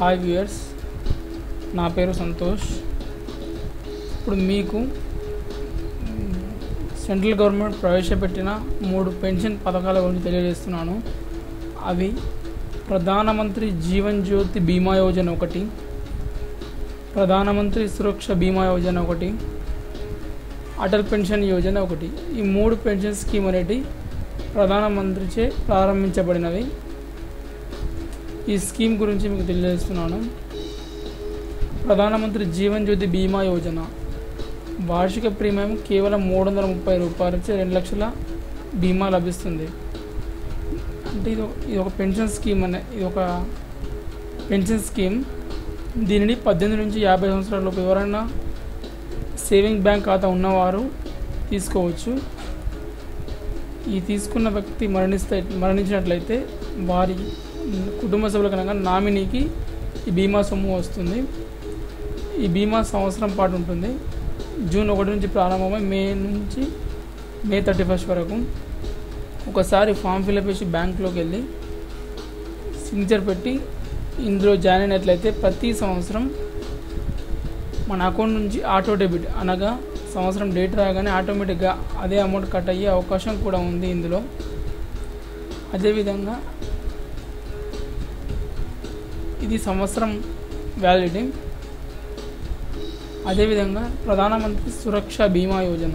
Hi viewers నా పేరు సంతోష్. ఇప్పుడు మీకు సెంట్రల్ గవర్నమెంట్ ప్రవేశపెట్టిన మూడు పెన్షన్ పథకాల గురించి తెలియజేస్తున్నాను. అవి ప్రధానమంత్రి జీవన్ జ్యోతి బీమా యోజన ఒకటి ప్రధానమంత్రి సురక్ష బీమా యోజన ఒకటి అటల్ పెన్షన్ యోజన ఒకటి. ఈ మూడు పెన్షన్ స్కీమ్ అనేటి ప్రధానమంత్రిచే ప్రారంభించబడినవి. ఈ స్కీమ్ గురించి మీకు తెలియజేస్తున్నాను. ప్రధానమంత్రి జీవన్ జ్యోతి బీమా యోజన. వార్షిక ప్రీమియం కేవలం మూడు వందల ముప్పై రూపాయలచే రెండు లక్షల బీమా లభిస్తుంది. అంటే ఇది ఇది ఒక పెన్షన్ స్కీమ్ అనే ఇది ఒక పెన్షన్ స్కీమ్. దీనిని పద్దెనిమిది నుంచి యాభై సంవత్సరాల లోపు ఎవరైనా సేవింగ్ బ్యాంక్ ఖాతా ఉన్నవారు తీసుకోవచ్చు. ఈ తీసుకున్న వ్యక్తి మరణిస్తే మరణించినట్లయితే వారి కుటుంబ సభ్యుల కనుక నామినీకి ఈ బీమా సొమ్ము వస్తుంది. ఈ బీమా సంవత్సరం పాటు ఉంటుంది. జూన్ ఒకటి నుంచి ప్రారంభమై మే నుంచి మే థర్టీ ఫస్ట్ వరకు. ఒకసారి ఫామ్ ఫిల్అప్ చేసి బ్యాంక్లోకి వెళ్ళి సిగ్నేచర్ పెట్టి ఇందులో జాయిన్ అయినట్లయితే ప్రతి సంవత్సరం మన అకౌంట్ నుంచి ఆటో డెబిట్ అనగా సంవత్సరం డేట్ రాగానే ఆటోమేటిక్గా అదే అమౌంట్ కట్ అయ్యే అవకాశం కూడా ఉంది ఇందులో. అదేవిధంగా ఇది సంవత్సరం వ్యాలిడిటీ అదేవిధంగా ప్రధానమంత్రి సురక్ష బీమా యోజన.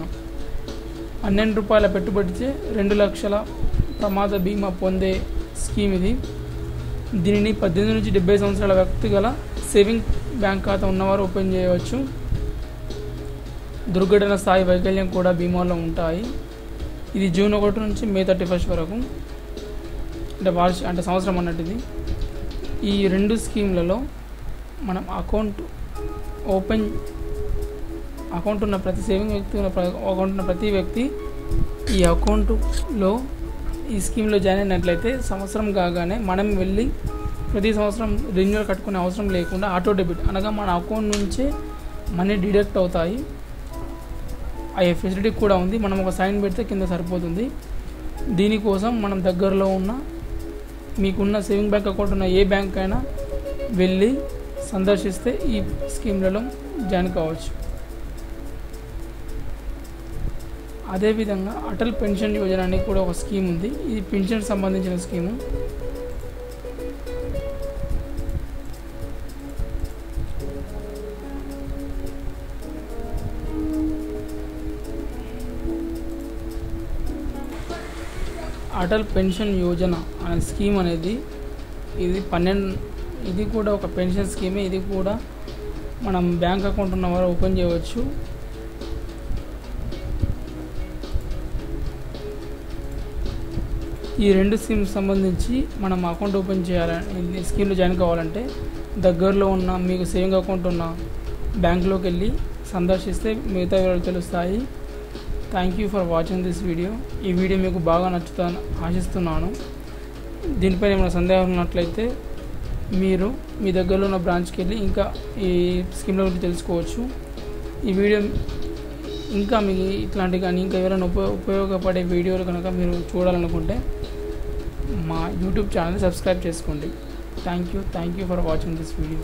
పన్నెండు రూపాయల పెట్టుబడిచే రెండు లక్షల ప్రమాద బీమా పొందే స్కీమ్ ఇది. దీనిని పద్దెనిమిది నుంచి డెబ్బై సంవత్సరాల వ్యక్తి గల సేవింగ్ బ్యాంక్ ఖాతా ఉన్నవారు ఓపెన్ చేయవచ్చు. దుర్ఘటన స్థాయి వైకల్యం కూడా బీమాలో ఉంటాయి. ఇది జూన్ ఒకటి నుంచి మే థర్టీ ఫస్ట్ వరకు. అంటే వార్ష అంటే సంవత్సరం అన్నట్టు ఇది. ఈ రెండు స్కీమ్లలో మనం అకౌంట్ ఓపెన్ అకౌంట్ ఉన్న ప్రతి సేవింగ్ వ్యక్తి ఉన్న ప్ర- అకౌంట్ ఉన్న ప్రతి వ్యక్తి ఈ అకౌంట్లో ఈ స్కీమ్లో జాయిన్ అయినట్లయితే సంవత్సరం కాగానే మనం వెళ్ళి ప్రతి సంవత్సరం రెన్యూవల్ కట్టుకునే అవసరం లేకుండా ఆటో డెబిట్ అనగా మన అకౌంట్ నుంచే మనీ డిడక్ట్ అవుతాయి. అయ్యే ఫెసిలిటీ కూడా ఉంది. మనం ఒక సైన్ పెడితే కింద సరిపోతుంది. దీనికోసం మనం దగ్గరలో ఉన్న మీకున్న సేవింగ్ బ్యాంక్ అకౌంట్ ఉన్న ఏ బ్యాంక్ అయినా వెళ్ళి సందర్శిస్తే ఈ స్కీమ్లలో జాయిన్ కావచ్చు. అదేవిధంగా అటల్ పెన్షన్ యోజన అని కూడా ఒక స్కీమ్ ఉంది. ఇది పెన్షన్ సంబంధించిన స్కీము. అటల్ పెన్షన్ యోజన అనే స్కీమ్ అనేది ఇది పన్నెండు ఇది కూడా ఒక పెన్షన్ స్కీమే ఇది కూడా మనం బ్యాంక్ అకౌంట్ ఉన్న వారు ఓపెన్ చేయవచ్చు. ఈ రెండు స్కీమ్స్ సంబంధించి మనం అకౌంట్ ఓపెన్ చేయాలని స్కీమ్లో జాయిన్ కావాలంటే దగ్గరలో ఉన్న మీకు సేవింగ్ అకౌంట్ ఉన్న బ్యాంక్లోకి వెళ్ళి సందర్శిస్తే మిగతా వివరాలు తెలుస్తాయి. Thank you for watching this video ఈ వీడియో మీకు బాగా నచ్చుతా ఆశిస్తున్నాను. దీనిపై ఏమైనా సందేహం ఉన్నట్లయితే మీరు మీ దగ్గరలో ఉన్న బ్రాంచ్కి వెళ్ళి ఇంకా ఈ స్కీమ్ల గురించి తెలుసుకోవచ్చు. ఈ వీడియో ఇంకా మీకు ఇట్లాంటి కానీ ఇంకా ఎవరైనా ఉపయోగ ఉపయోగపడే వీడియోలు కనుక మీరు చూడాలనుకుంటే మా యూట్యూబ్ ఛానల్ సబ్స్క్రైబ్ చేసుకోండి. Thank you thank you for watching this video